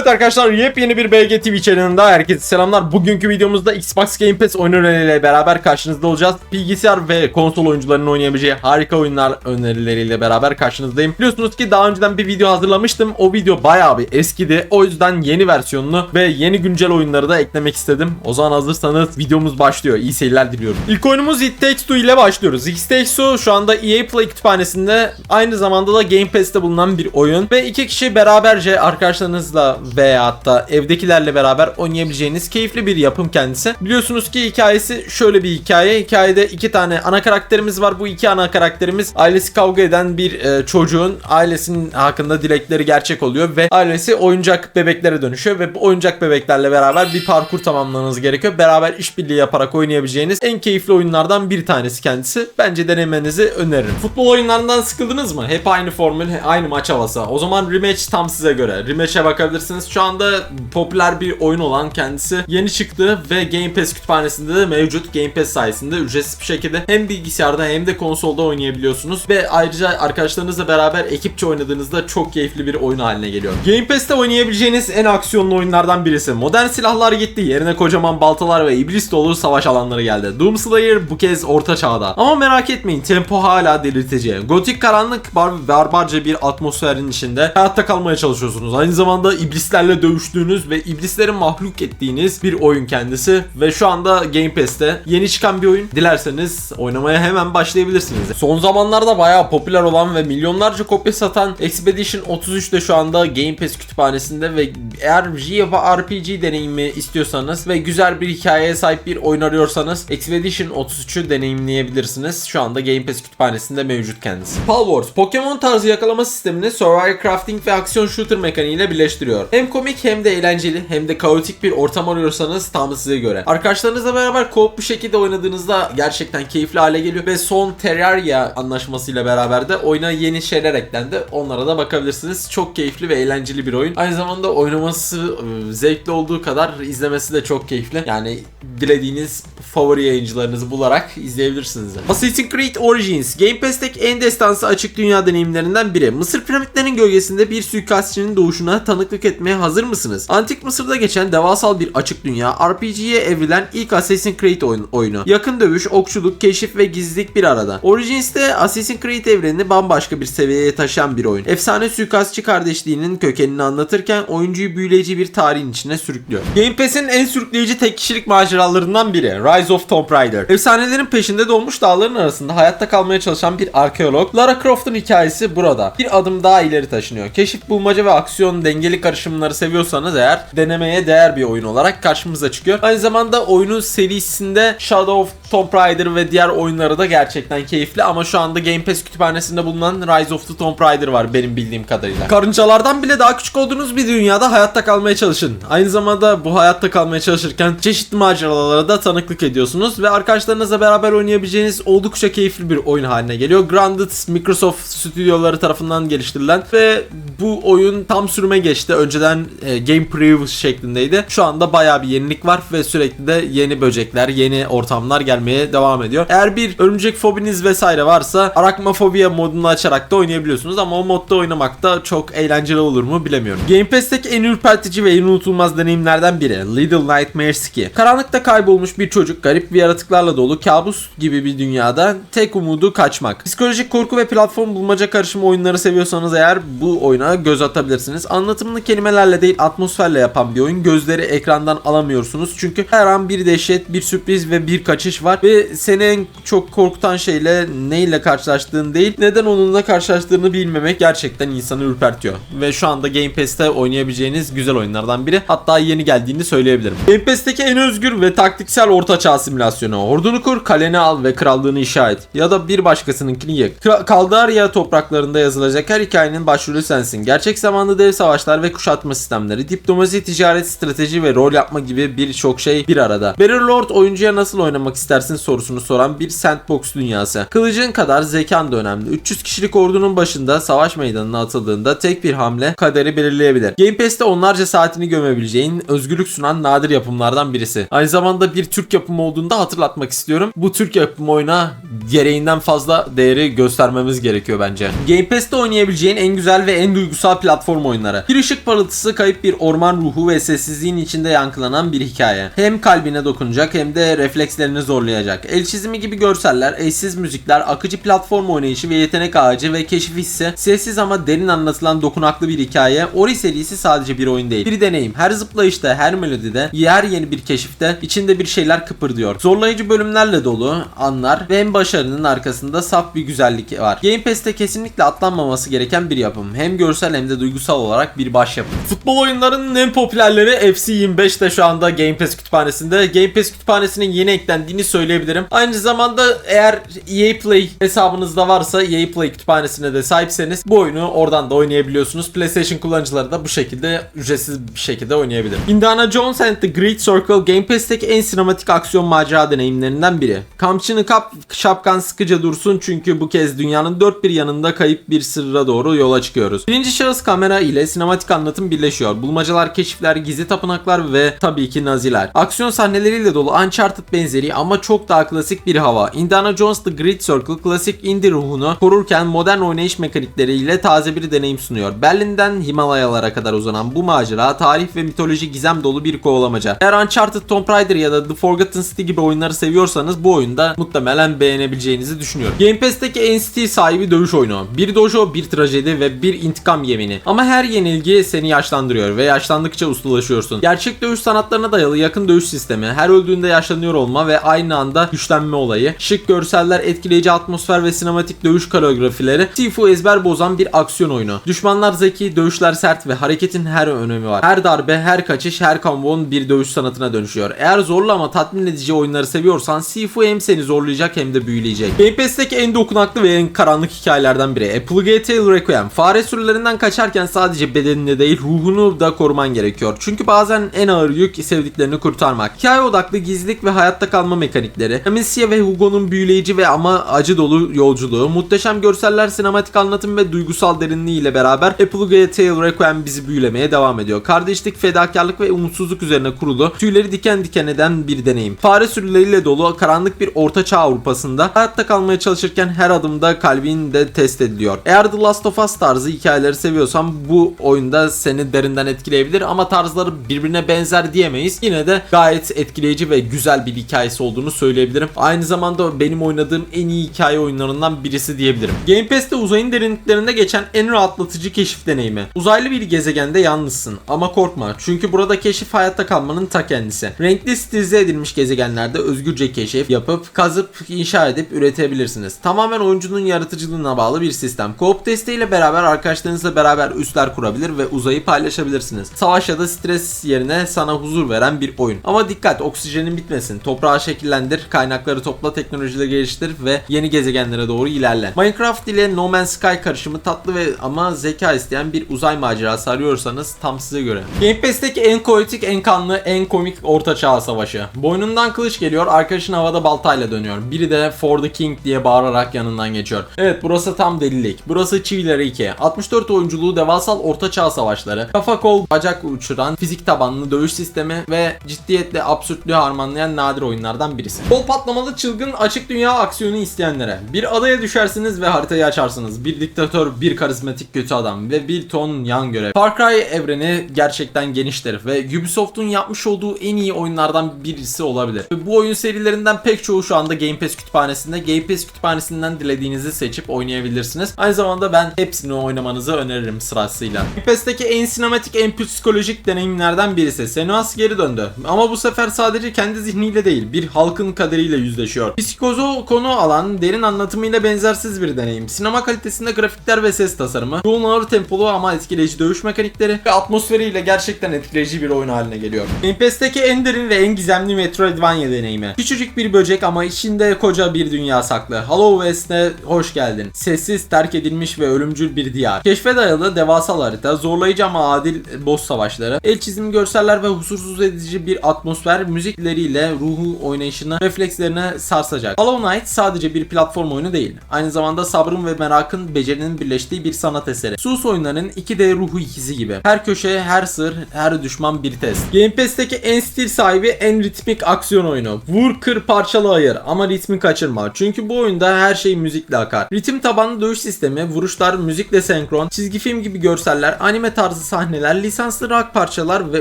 Evet arkadaşlar yepyeni bir BG TV içeriğinde herkese selamlar. Bugünkü videomuzda Xbox Game Pass oyun önerileriyle beraber karşınızda olacağız. Bilgisayar ve konsol oyuncularının oynayabileceği harika oyunlar önerileriyle beraber karşınızdayım. Biliyorsunuz ki daha önceden bir video hazırlamıştım. O video bayağı bir eskidi. O yüzden yeni versiyonunu ve yeni güncel oyunları da eklemek istedim. O zaman hazırsanız videomuz başlıyor. İyi seyirler diliyorum. İlk oyunumuz It Takes Two ile başlıyoruz. It Takes Two şu anda EA Play kütüphanesinde aynı zamanda da Game Pass'te bulunan bir oyun ve iki kişi beraberce arkadaşlarınızla veya hatta evdekilerle beraber oynayabileceğiniz keyifli bir yapım kendisi. Biliyorsunuz ki hikayesi şöyle bir hikaye. Hikayede iki tane ana karakterimiz var. Bu iki ana karakterimiz ailesi kavga eden bir e, çocuğun ailesinin hakkında dilekleri gerçek oluyor ve ailesi oyuncak bebeklere dönüşüyor ve bu oyuncak bebeklerle beraber bir parkur tamamlamanız gerekiyor. Beraber işbirliği yaparak oynayabileceğiniz en keyifli oyunlardan bir tanesi kendisi. Bence denemenizi öneririm. Futbol oyunlarından sıkıldınız mı? Hep aynı formül, aynı maç havası. O zaman Rematch tam size göre. Rematch'e bakabilirsiniz. Şu anda popüler bir oyun olan kendisi yeni çıktı ve Game Pass kütüphanesinde de mevcut. Game Pass sayesinde ücretsiz bir şekilde hem bilgisayarda hem de konsolda oynayabiliyorsunuz ve ayrıca arkadaşlarınızla beraber ekipçe oynadığınızda çok keyifli bir oyun haline geliyor. Game Pass'te oynayabileceğiniz en aksiyonlu oyunlardan birisi. Modern silahlar gitti. Yerine kocaman baltalar ve iblis dolu savaş alanları geldi. Doom Slayer bu kez orta çağda. Ama merak etmeyin tempo hala delirtici. Gotik karanlık bar barbarca bir atmosferin içinde hayatta kalmaya çalışıyorsunuz. Aynı zamanda iblislerle dövüştüğünüz ve iblisleri mahluk ettiğiniz bir oyun kendisi ve şu anda Game Pass'te yeni çıkan bir oyun. Dilerseniz oynamaya hemen başlayabilirsiniz. Son zamanlarda bayağı popüler olan ve milyonlarca kopya satan Expedition 33 de şu anda Game Pass kütüphanesinde ve eğer JRPG deneyimi istiyorsanız ve güzel bir hikayeye sahip bir oyun arıyorsanız Expedition 33'ü deneyimleyebilirsiniz. Şu anda Game Pass kütüphanesinde mevcut kendisi. Pal Wars, Pokemon tarzı yakalama sistemini survival crafting ve aksiyon shooter mekaniğiyle birleştiriyor. Hem komik hem de eğlenceli hem de kaotik bir ortam arıyorsanız tam size göre. Arkadaşlarınızla beraber co-op bir şekilde oynadığınızda gerçekten keyifli hale geliyor ve son Terraria anlaşmasıyla beraber de oyuna yeni şeyler eklendi. Onlara da bakabilirsiniz. Çok keyifli ve eğlenceli bir oyun. Aynı zamanda oynaması e, zevkli olduğu kadar izlemesi de çok keyifli. Yani dilediğiniz favori yayıncılarınızı bularak izleyebilirsiniz. Assassin's Creed Origins Game Pass'teki en destansı açık dünya deneyimlerinden biri. Mısır piramitlerinin gölgesinde bir suikastçının doğuşuna tanıklık etmeye hazır mısınız? Antik Mısır'da geçen devasal bir açık dünya, RPG'ye evrilen ilk Assassin's Creed oyun- oyunu. Yakın dövüş, okçuluk, keşif ve gizlilik bir arada. Origins'te Assassin's Creed evrenini bambaşka bir seviyeye taşıyan bir oyun. Efsane suikastçı kardeşliğinin kökenini anlatırken oyuncuyu büyüleyici bir tarihin içine sürüklüyor. Game Pass'in en sürükleyici tek kişilik maceralarından biri Rise of Tomb Raider. Efsanelerin peşinde dolmuş dağların arasında hayatta kalmaya çalışan bir arkeolog Lara Croft'un hikayesi burada. Bir adım daha ileri taşınıyor. Keşif, bulmaca ve aksiyon dengeli karışımları seviyorsanız eğer denemeye değer bir oyun olarak karşımıza çıkıyor. Aynı zamanda oyunun serisinde Shadow of Tomb Raider ve diğer oyunları da gerçekten keyifli ama şu anda Game Pass kütüphanesinde bulunan Rise of the Tomb Raider var benim bildiğim kadarıyla. Karıncalardan bile daha küçük olduğunuz bir dünyada hayatta kalmaya çalışın. Aynı zamanda bu hayatta kalmaya çalışırken çeşitli maceralara da tanıklık ediyorsunuz ve arkadaşlarınızla beraber oynayabileceğiniz oldukça keyifli bir oyun haline geliyor. Grounded Microsoft stüdyoları tarafından geliştirilen ve bu oyun tam sürüme geçti. Önceden e, Game Preview şeklindeydi. Şu anda bayağı bir yenilik var ve sürekli de yeni böcekler, yeni ortamlar gelmeye devam ediyor. Eğer bir örümcek fobiniz vesaire varsa Arachnophobia modunu açarak da oynayabiliyorsunuz ama o modda oynamak da çok eğlenceli olur mu bilemiyorum. Game Pass'teki en ürpertici ve en unutulmaz deneyimlerden biri Little Nightmares 2. Karanlıkta kaybolmuş bir çocuk garip bir yaratıklarla dolu kabus gibi bir dünyada tek umudu kaçmak. Psikolojik korku ve platform bulmaca karışımı oyunları seviyorsanız eğer bu oyuna göz atabilirsiniz. Anlatımını kelimelerle değil atmosferle yapan bir oyun. Gözleri ekrandan alamıyorsunuz çünkü her an bir dehşet, bir sürpriz ve bir kaçış var ve seni en çok korkutan şeyle neyle karşılaştığın değil, neden onunla karşılaştığını bilmemek gerçekten insanı ürpertiyor. Ve şu anda Game Pass'te oynayabileceğiniz güzel oyunlardan biri. Hatta yeni geldiğini söyleyebilirim. Game Pass'teki en özgür ve taktiksel ortaçağ simülasyonu. Ordunu kur, kaleni al ve krallığını inşa et. Ya da bir başkasınınkini yık. Kaldaria topraklarında yazılacak her hikayenin başrolü sensin. Gerçek zamanlı dev savaşlar ve kuşatma sistemleri, diplomasi, ticaret, strateji ve rol yapma gibi birçok şey bir arada. Bannerlord oyuncuya nasıl oynamak istersen istersin sorusunu soran bir sandbox dünyası. Kılıcın kadar zekan da önemli. 300 kişilik ordunun başında savaş meydanına atıldığında tek bir hamle kaderi belirleyebilir. Game Pass'te onlarca saatini gömebileceğin özgürlük sunan nadir yapımlardan birisi. Aynı zamanda bir Türk yapımı olduğunu da hatırlatmak istiyorum. Bu Türk yapımı oyuna gereğinden fazla değeri göstermemiz gerekiyor bence. Game Pass'te oynayabileceğin en güzel ve en duygusal platform oyunları. Bir ışık parıltısı kayıp bir orman ruhu ve sessizliğin içinde yankılanan bir hikaye. Hem kalbine dokunacak hem de reflekslerini zorlayacak. El çizimi gibi görseller, eşsiz müzikler, akıcı platform oynayışı ve yetenek ağacı ve keşif hissi, sessiz ama derin anlatılan dokunaklı bir hikaye. Ori serisi sadece bir oyun değil. Bir deneyim. Her zıplayışta, her melodide, her yeni bir keşifte içinde bir şeyler kıpırdıyor. Zorlayıcı bölümlerle dolu anlar ve en başarının arkasında saf bir güzellik var. Game Pass'te kesinlikle atlanmaması gereken bir yapım. Hem görsel hem de duygusal olarak bir başyapıt. Futbol oyunlarının en popülerleri FC 25 de şu anda Game Pass kütüphanesinde. Game Pass kütüphanesinin yeni eklendiğini söyleyebilirim. Aynı zamanda eğer EA Play hesabınızda varsa EA Play kütüphanesine de sahipseniz bu oyunu oradan da oynayabiliyorsunuz. PlayStation kullanıcıları da bu şekilde ücretsiz bir şekilde oynayabilir. Indiana Jones and the Great Circle Game Pass'teki en sinematik aksiyon macera deneyimlerinden biri. Kamçını kap, şapkan sıkıca dursun çünkü bu kez dünyanın dört bir yanında kayıp bir sırra doğru yola çıkıyoruz. Birinci şahıs kamera ile sinematik anlatım birleşiyor. Bulmacalar, keşifler, gizli tapınaklar ve tabii ki naziler. Aksiyon sahneleriyle dolu Uncharted benzeri ama çok daha klasik bir hava. Indiana Jones The Great Circle klasik indie ruhunu korurken modern oynayış mekanikleriyle taze bir deneyim sunuyor. Berlin'den Himalayalara kadar uzanan bu macera tarih ve mitoloji gizem dolu bir kovalamaca. Eğer Uncharted Tomb Raider ya da The Forgotten City gibi oyunları seviyorsanız bu oyunda muhtemelen beğenebileceğinizi düşünüyorum. Game Pass'teki NCT sahibi dövüş oyunu. Bir dojo, bir trajedi ve bir intikam yemini. Ama her yenilgi seni yaşlandırıyor ve yaşlandıkça ustalaşıyorsun. Gerçek dövüş sanatlarına dayalı yakın dövüş sistemi, her öldüğünde yaşlanıyor olma ve aynı anda güçlenme olayı, şık görseller, etkileyici atmosfer ve sinematik dövüş koreografileri, Tifu ezber bozan bir aksiyon oyunu. Düşmanlar zeki, dövüşler sert ve hareketin her önemi var. Her darbe, her kaçış, her kombon bir dövüş sanatına dönüşüyor. Eğer zorlu ama tatmin edici oyunları seviyorsan Sifu hem seni zorlayacak hem de büyüleyecek. Game Pass'teki en dokunaklı ve en karanlık hikayelerden biri. A Plague Tale Requiem. Fare sürülerinden kaçarken sadece bedenini değil ruhunu da koruman gerekiyor. Çünkü bazen en ağır yük sevdiklerini kurtarmak. Hikaye odaklı gizlilik ve hayatta kalma mekanikleri. Amicia ve Hugo'nun büyüleyici ve ama acı dolu yolculuğu. Muhteşem görseller, sinematik anlatım ve duygusal derinliği ile beraber A Plague Tale Requiem bizi büyülemeye devam ediyor. Kardeşlik, fedakarlık ve umutsuzluk üzerine kurulu, tüyleri diken diken eden bir deneyim. Fare sürüleriyle dolu karanlık bir ortaçağ Avrupa'sında hayatta kalmaya çalışırken her adımda kalbin de test ediliyor. Eğer The Last of Us tarzı hikayeleri seviyorsan bu oyunda seni derinden etkileyebilir ama tarzları birbirine benzer diyemeyiz. Yine de gayet etkileyici ve güzel bir hikayesi olduğunu söyleyebilirim. Aynı zamanda benim oynadığım en iyi hikaye oyunlarından birisi diyebilirim. Game Pass'te uzayın derinliklerinde geçen en rahatlatıcı keşif deneyimi. Uzaylı bir gezegende yalnızsın ama korkma çünkü burada keşif hayatta kalmanın ta kendisi. Renkli stilize edilmiş gezegenlerde özgürce keşif yapıp kazıp inşa edip üretebilirsiniz. Tamamen oyuncunun yaratıcılığına bağlı bir sistem. Co-op desteğiyle beraber arkadaşlarınızla beraber üsler kurabilir ve uzayı paylaşabilirsiniz. Savaş ya da stres yerine sana huzur veren bir oyun. Ama dikkat oksijenin bitmesin. Toprağı şekillendir, kaynakları topla, teknolojileri geliştir ve yeni gezegenlere doğru ilerle. Minecraft ile No Man's Sky karışımı tatlı ve ama zeka isteyen bir uzay macerası arıyorsanız tam size göre. Game Pass'teki en koetik, en kanlı, en komik orta çağ savaşı. Boynundan kılıç geliyor, arkadaşın havada baltayla dönüyor. Biri de For the King diye bağırarak yanından geçiyor. Evet burası tam delilik. Burası Çivileri 2. 64 oyunculuğu devasal orta çağ savaşları. Kafa kol bacak uçuran fizik tabanlı dövüş sistemi ve ciddiyetle absürtlüğü harmanlayan nadir oyunlardan birisi. Bol patlamalı çılgın açık dünya aksiyonu isteyenlere. Bir adaya düşersiniz ve haritayı açarsınız. Bir diktatör, bir karizmatik kötü adam ve bir ton yan görev. Far Cry evreni gerçekten geniştir ve Ubisoft'un yapmış olduğu en iyi oyunlardan birisi olabilir. Bu oyun serilerinden pek çoğu şu anda Game Pass kütüphanesinde. Game Pass kütüphanesinden dilediğinizi seçip oynayabilirsiniz. Aynı zamanda ben hepsini oynamanızı öneririm sırasıyla. Game Pass'teki en sinematik, en psikolojik deneyimlerden birisi. Senuas geri döndü. Ama bu sefer sadece kendi zihniyle değil, bir halkın kaderiyle yüzleşiyor. Psikozu konu alan, derin anlatımıyla benzersiz bir deneyim. Sinema kalitesinde grafikler ve ses tasarımı, yoğun ağır tempolu ama etkileyici dövüş mekanikleri ve atmosferiyle gerçekten etkileyici bir oyun haline geliyor. Game Pass'teki en derin ve en gizemli Metroidvania deneyimi. Küçücük bir böcek ama içinde koca bir dünya saklı. Hollow West'e hoş geldin. Sessiz, terk edilmiş ve ölümcül bir diyar. Keşfe dayalı devasal harita, zorlayıcı ama adil boss savaşları, el çizimi görseller ve huzursuz edici bir atmosfer müzikleriyle ruhu oynayışını algılayışını, reflekslerine sarsacak. Hollow Knight sadece bir platform oyunu değil. Aynı zamanda sabrın ve merakın becerinin birleştiği bir sanat eseri. Souls oyunlarının 2D ruhu ikisi gibi. Her köşe, her sır, her düşman bir test. Game Pass'teki en stil sahibi en ritmik aksiyon oyunu. Vur kır parçala ayır ama ritmi kaçırma. Çünkü bu oyunda her şey müzikle akar. Ritim tabanlı dövüş sistemi, vuruşlar müzikle senkron, çizgi film gibi görseller, anime tarzı sahneler, lisanslı rock parçalar ve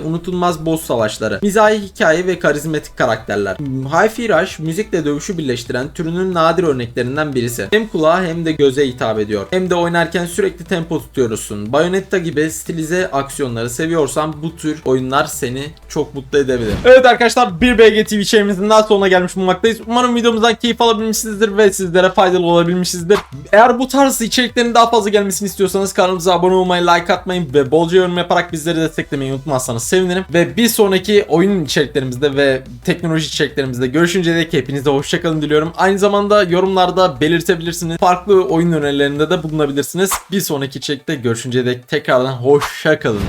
unutulmaz boss savaşları. Mizahi hikaye ve karizmatik karakterler. Hi-Fi müzikle dövüşü birleştiren türünün nadir örneklerinden birisi. Hem kulağa hem de göze hitap ediyor. Hem de oynarken sürekli tempo tutuyorsun. Bayonetta gibi stilize aksiyonları seviyorsan bu tür oyunlar seni çok mutlu edebilir. Evet arkadaşlar bir BG TV içerimizin daha sonuna gelmiş bulunmaktayız. Umarım videomuzdan keyif alabilmişsinizdir ve sizlere faydalı olabilmişizdir. Eğer bu tarz içeriklerin daha fazla gelmesini istiyorsanız kanalımıza abone olmayı, like atmayı ve bolca yorum yaparak bizleri desteklemeyi unutmazsanız sevinirim. Ve bir sonraki oyun içeriklerimizde ve teknoloji içeriklerimizde görüşünceye dek hepinize hoşçakalın diliyorum. Aynı zamanda yorumlarda belirtebilirsiniz. Farklı oyun önerilerinde de bulunabilirsiniz. Bir sonraki içerikte görüşünceye dek tekrardan hoşçakalın.